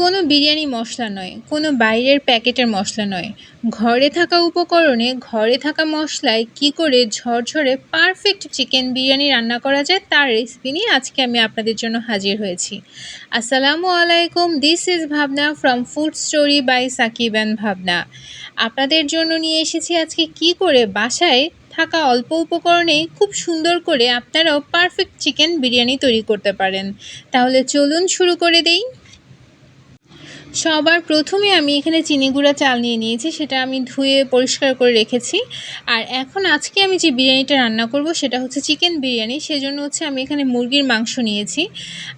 কোনো বিরিয়ানি মশলা নয়, কোনো বাইরের প্যাকেটের মশলা নয়। ঘরে থাকা উপকরণে ঘরে থাকা মশলায় কি করে ঝরঝরে পারফেক্ট চিকেন বিরিয়ানি রান্না করা যায় তার রেসিপি নিয়ে আজকে আমি আপনাদের জন্য হাজির হয়েছি। আসসালামু আলাইকুম this is Bhabna from food story by Sakib and Bhabna. আপনাদের জন্য নিয়ে এসেছি আজকে কি করে বাসায় থাকা অল্প উপকরণেই খুব সুন্দর করে আপনারাও পারফেক্ট চিকেন বিরিয়ানি তৈরি করতে পারেন। তাহলে চলুন শুরু করে দেই। সবার প্রথমে আমি এখানে চিনি গুঁড়া চাল নিয়ে নিয়েছি, সেটা আমি ধুয়ে পরিষ্কার করে রেখেছি। আর এখন আজকে আমি যে বিরিয়ানিটা রান্না করব, সেটা হচ্ছে চিকেন বিরিয়ানি। সেজন্য হচ্ছে আমি এখানে মুরগির মাংস নিয়েছি।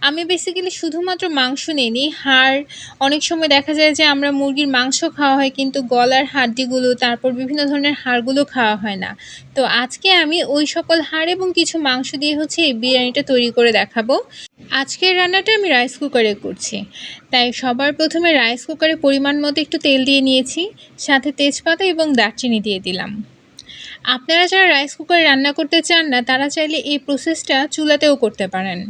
আমি বেসিক্যালি শুধুমাত্র মাংস নিইনি, হাড়, অনেক সময় দেখা যায় যে আমরা মুরগির মাংস খাওয়া হয়, কিন্তু গলার হাড্ডিগুলো, তারপর বিভিন্ন ধরনের হাড়গুলো খাওয়া হয় না। তো আজকে আমি ওই সকল হাড় এবং কিছু মাংস দিয়ে হচ্ছে এই বিরিয়ানিটা তৈরি করে দেখাবো। আজকের রান্নাটা আমি রাইস কুকারে করছি। তাই সবার প্রথমে রাইস কুকারে পরিমাণ মতো একটু তেল দিয়ে নিয়েছি, সাথে তেজপাতা এবং দারচিনি দিয়ে দিলাম। আপনারা যারা রাইস কুকারে রান্না করতে চান না, তারা চাইলে এই প্রসেসটা চুলাতেও করতে পারেন।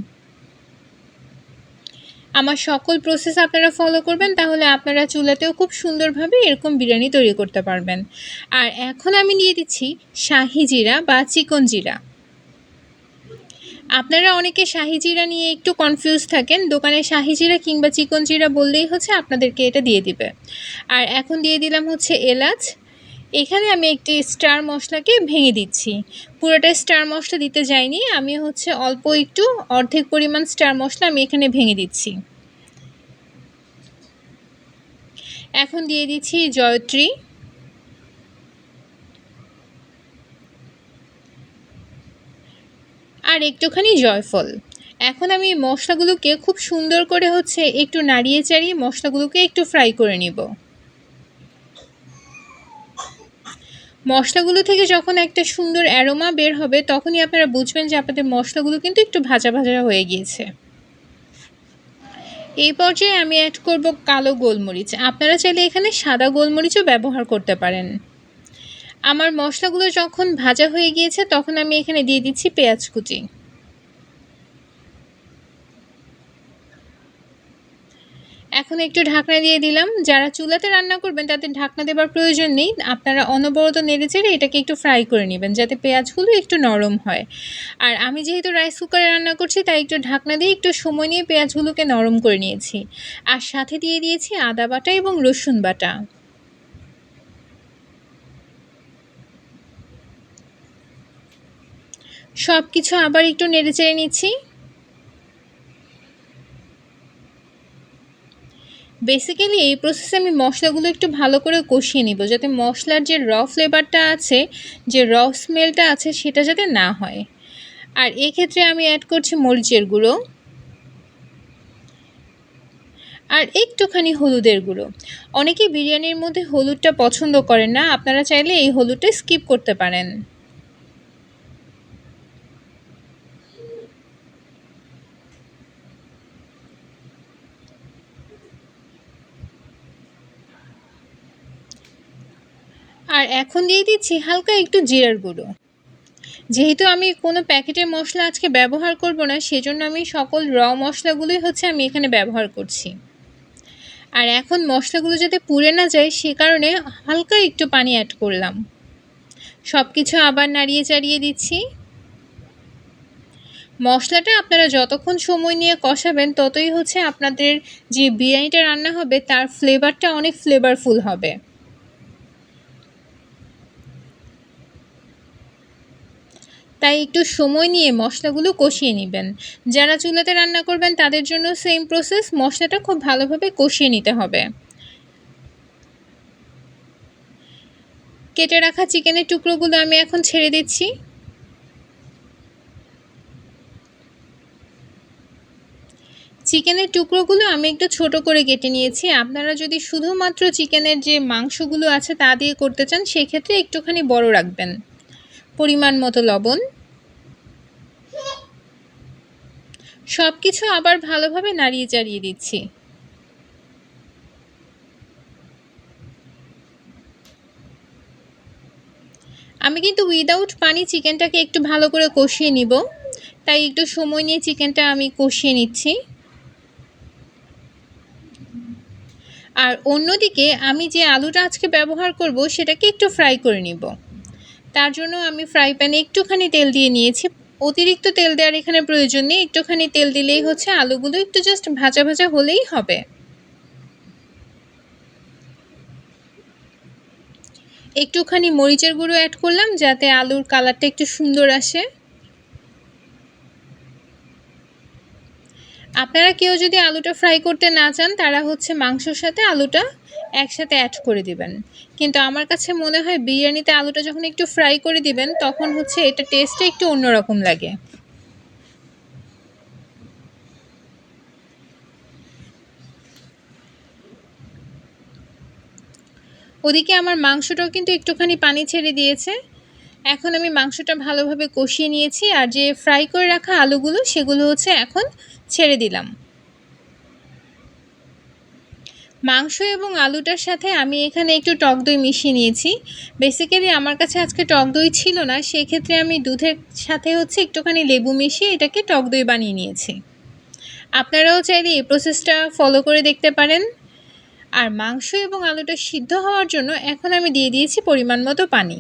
আমার সকল প্রসেস আপনারা ফলো করবেন, তাহলে আপনারা চুলাতেও খুব সুন্দরভাবে এরকম বিরিয়ানি তৈরি করতে পারবেন। আর এখন আমি নিয়ে দিচ্ছি শাহি জিরা বা চিকন জিরা। আপনারা অনেকে শাহি জিরা নিয়ে একটু কনফিউজ থাকেন। দোকানে শাহি জিরা কিংবা চিকন জিরা বললেই হচ্ছে আপনাদেরকে এটা দিয়ে দিবে। আর এখন দিয়ে দিলাম হচ্ছে এলাচ। এখানে আমি একটি স্টার মশলাকে ভেঙে দিচ্ছি। পুরোটা স্টার মশলা দিতে যাইনি। আমি হচ্ছে অল্প একটু অর্ধেক পরিমাণ স্টার মশলা আমি এখানে ভেঙে দিচ্ছি। এখন দিয়ে দিচ্ছি জয়ত্রী। আর একটুখানি জয়ফল। এখন আমি মশলাগুলোকে খুব সুন্দর করে হচ্ছে একটু নাড়িয়ে চাড়িয়ে মশলাগুলোকে একটু ফ্রাই করে নিব। মশলাগুলো থেকে যখন একটা সুন্দর অ্যারোমা বের হবে, তখনই আপনারা বুঝবেন যে আপনাদের মশলাগুলো কিন্তু একটু ভাজা ভাজা হয়ে গিয়েছে। এই পর্যায়ে আমি অ্যাড করব কালো গোলমরিচ। আপনারা চাইলে এখানে সাদা গোলমরিচও ব্যবহার করতে পারেন। আমার মশলাগুলো যখন ভাজা হয়ে গিয়েছে, তখন আমি এখানে দিয়ে দিচ্ছি পেঁয়াজ কুচি। এখন একটু ঢাকনা দিয়ে দিলাম। যারা চুলাতে রান্না করবেন, তাদের ঢাকনা দেবার প্রয়োজন নেই। আপনারা অনবরত নেড়ে চেড়ে এটাকে একটু ফ্রাই করে নেবেন, যাতে পেঁয়াজগুলো একটু নরম হয়। আর আমি যেহেতু রাইস কুকারে রান্না করছি, তাই একটু ঢাকনা দিয়ে একটু সময় নিয়ে পেঁয়াজগুলোকে নরম করে নিয়েছি। আর সাথে দিয়ে দিয়েছি আদা বাটা এবং রসুন বাটা। সব কিছু আবার একটু নেড়ে চেড়ে নিচ্ছি। বেসিক্যালি এই প্রসেসে আমি মশলাগুলো একটু ভালো করে কষিয়ে নিব যাতে মশলার যে র ফ্লেভারটা আছে, যে র স্মেলটা আছে সেটা যাতে না হয়। আর এক্ষেত্রে আমি অ্যাড করছি মরিচের গুঁড়ো। আর একটুখানি হলুদের গুঁড়ো। অনেকেই বিরিয়ানির মধ্যে হলুদটা পছন্দ করেন না, আপনারা চাইলে এই হলুদটা স্কিপ করতে পারেন। আর এখন দিয়ে দিচ্ছি হালকা একটু জিরার গুঁড়ো। যেহেতু আমি কোনো প্যাকেটের মশলা আজকে ব্যবহার করব না, সেজন্য আমি সকল র মশলাগুলোই হচ্ছে আমি এখানে ব্যবহার করছি। আর এখন মশলাগুলো যাতে পুড়ে না যায়, সে কারণে হালকা একটু পানি অ্যাড করলাম। সব কিছু আবার নাড়িয়ে চাড়িয়ে দিচ্ছি। মশলাটা আপনারা যতক্ষণ সময় নিয়ে কষাবেন, ততই হচ্ছে আপনাদের যে বিরিয়ানিটা রান্না হবে, তার ফ্লেভারটা অনেক ফ্লেভারফুল হবে। তাই একটু সময় নিয়ে মশলাগুলো কষিয়ে নেবেন। যারা চুলাতে রান্না করবেন, তাদের জন্য সেম প্রসেস মশলাটা খুব ভালোভাবে কষিয়ে নিতে হবে। কেটে রাখা চিকেনের টুকরোগুলো আমি এখন ছেড়ে দিচ্ছি। চিকেনের টুকরোগুলো আমি একটু ছোট করে কেটে নিয়েছি। আপনারা যদি শুধুমাত্র চিকেনের যে মাংসগুলো আছে, তা দিয়ে করতে চান, সেক্ষেত্রে একটুখানি বড় রাখবেন। পরিমাণ মতো লবণ। সব কিছু আবার ভালোভাবে নাড়িয়ে চাড়িয়ে দিচ্ছি। আমি কিন্তু উইদাউট পানি চিকেনটাকে একটু ভালো করে কষিয়ে নিব। তাই একটু সময় নিয়ে চিকেনটা আমি কষিয়ে নিচ্ছি। আর অন্যদিকে আমি যে আলুটা আজকে ব্যবহার করব, সেটাকে একটু ফ্রাই করে নিব। তার জন্য আমি ফ্রাই প্যানে একটুখানি তেল দিয়ে নিয়েছি। অতিরিক্ত তেল দেওয়ার এখানে প্রয়োজন নেই, একটুখানি তেল দিলেই হচ্ছে আলুগুলো একটু জাস্ট ভাজা ভাজা হলেই হবে। একটুখানি মরিচের গুঁড়ো অ্যাড করলাম যাতে আলুর কালারটা একটু সুন্দর আসে। আপনারা কেউ যদি আলুটা ফ্রাই করতে না চান, তারা হচ্ছে মাংসর সাথে আলুটা একসাথে অ্যাড করে দিবেন। কিন্তু আমার কাছে মনে হয় বিরিয়ানিতে আলুটা যখন একটু ফ্রাই করে দিবেন, তখন হচ্ছে এটা টেস্টটা একটু অন্যরকম লাগে। ওদিকে আমার মাংসটাও কিন্তু একটুখানি পানি ছেড়ে দিয়েছে। এখন আমি মাংসটা ভালোভাবে কষিয়ে নিয়েছি আর যে ফ্রাই করে রাখা আলুগুলো সেগুলো হচ্ছে এখন ছেড়ে দিলাম। মাংস এবং আলুটার সাথে আমি এখানে একটু টক দই মিশিয়ে নিয়েছি। বেসিক্যালি আমার কাছে আজকে টক দই ছিল না, সেক্ষেত্রে আমি দুধের সাথে হচ্ছে একটুখানি লেবু মিশিয়ে এটাকে টক দই বানিয়ে নিয়েছি। আপনারাও চাইলে এই প্রসেসটা ফলো করে দেখতে পারেন। আর মাংস এবং আলুটা সিদ্ধ হওয়ার জন্য এখন আমি দিয়ে দিয়েছি পরিমাণ মতো পানি।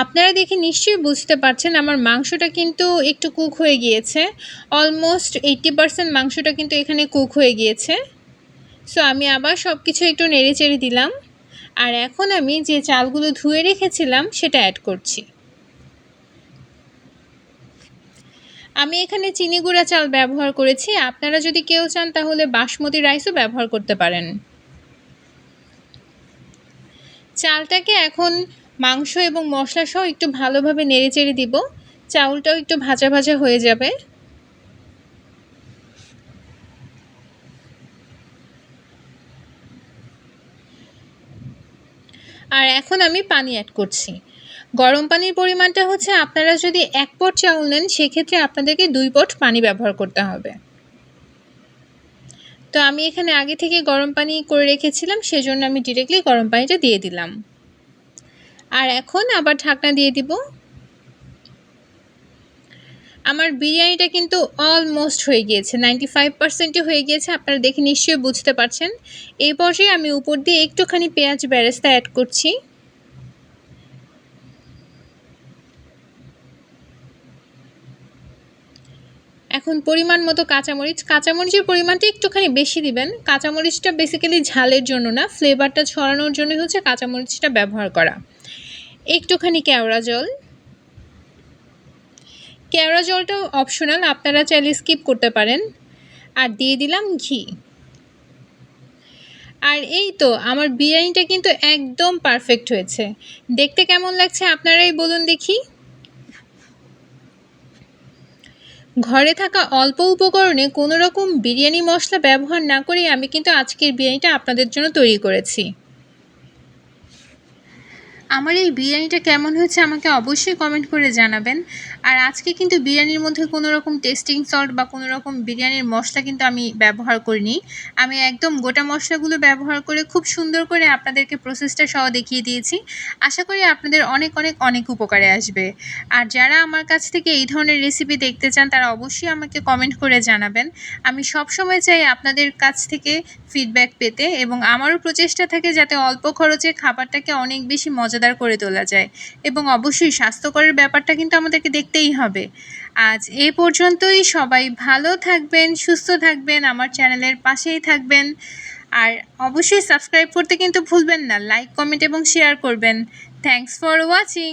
আপনারা দেখে নিশ্চয়ই বুঝতে পারছেন, আমার মাংসটা কিন্তু একটু কুক হয়ে গিয়েছে। অলমোস্ট এইট্টি পারসেন্ট মাংসটা কিন্তু এখানে কুক হয়ে গিয়েছে। সো আমি আবার সব কিছু একটু নেড়ে চেড়ে দিলাম। আর এখন আমি যে চালগুলো ধুয়ে রেখেছিলাম, সেটা অ্যাড করছি। আমি এখানে চিনি গুঁড়া চাল ব্যবহার করেছি। আপনারা যদি কেউ চান, তাহলে বাসমতি রাইসও ব্যবহার করতে পারেন। চালটাকে এখন মাংস এবং মশলা সহ একটু ভালোভাবে নেড়ে চেড়ে দিব। চাউলটাও একটু ভাজা ভাজা হয়ে যাবে। আর এখন আমি পানি অ্যাড করছি। গরম পানির পরিমাণটা হচ্ছে আপনারা যদি এক পট চাউল নেন, সেক্ষেত্রে আপনাদেরকে দুই পট পানি ব্যবহার করতে হবে। তো আমি এখানে আগে থেকে গরম পানি করে রেখেছিলাম, সেজন্য আমি ডিরেক্টলি গরম পানিটা দিয়ে দিলাম। আর এখন আবার ঢাকনা দিয়ে দিব। আমার বিরিয়ানিটা কিন্তু অলমোস্ট হয়ে গিয়েছে নাইনটি ফাইভ পার্সেন্টই হয়ে গিয়েছে, আপনারা দেখে নিশ্চয়ই বুঝতে পারছেন। এই পর্যায়ে আমি উপর দিয়ে একটুখানি পেঁয়াজ বেরেস্তা অ্যাড করছি। এখন পরিমাণ মতো কাঁচামরিচ, কাঁচামরিচের পরিমাণটা একটুখানি বেশি দিবেন। কাঁচামরিচটা বেসিক্যালি ঝালের জন্য না ফ্লেভারটা ছড়ানোর জন্য হচ্ছে কাঁচামরিচটা ব্যবহার করা। একটুখানি কেওড়া জল। কেওড়া জলটাও অপশনাল আপনারা চাইলে স্কিপ করতে পারেন। আর দিয়ে দিলাম ঘি। আর এই তো, আমার বিরিয়ানিটা কিন্তু একদম পারফেক্ট হয়েছে। দেখতে কেমন লাগছে আপনারাই বলুন দেখি। ঘরে থাকা অল্প উপকরণে কোনো রকম বিরিয়ানি মশলা ব্যবহার না করেই আমি কিন্তু আজকের বিরিয়ানিটা আপনাদের জন্য তৈরি করেছি। আমার এই বিরিয়ানিটা কেমন হয়েছে আমাকে অবশ্যই কমেন্ট করে জানাবেন। আর আজকে কিন্তু বিরিয়ানির মধ্যে কোনো রকম টেস্টিং সল্ট বা কোনো রকম বিরিয়ানির মশলা কিন্তু আমি ব্যবহার করিনি। আমি একদম গোটা মশলাগুলো ব্যবহার করে খুব সুন্দর করে আপনাদেরকে প্রসেসটা সহ দেখিয়ে দিয়েছি। আশা করি আপনাদের অনেক অনেক অনেক উপকারে আসবে। আর যারা আমার কাছ থেকে এই ধরনের রেসিপি দেখতে চান, তারা অবশ্যই আমাকে কমেন্ট করে জানাবেন। আমি সব সময় চাই আপনাদের কাছ থেকে ফিডব্যাক পেতে এবং আমারও প্রচেষ্টা থাকে যাতে অল্প খরচে খাবারটাকে অনেক বেশি মজাদার করে তোলা যায়। এবং অবশ্যই স্বাস্থ্যকরের ব্যাপারটা কিন্তু আমাদেরকে দেখতেই হবে। আজ এ পর্যন্তই। সবাই ভালো থাকবেন, সুস্থ থাকবেন, আমার চ্যানেলের পাশেই থাকবেন। আর অবশ্যই সাবস্ক্রাইব করতে কিন্তু ভুলবেন না। লাইক, কমেন্ট এবং শেয়ার করবেন। Thanks for watching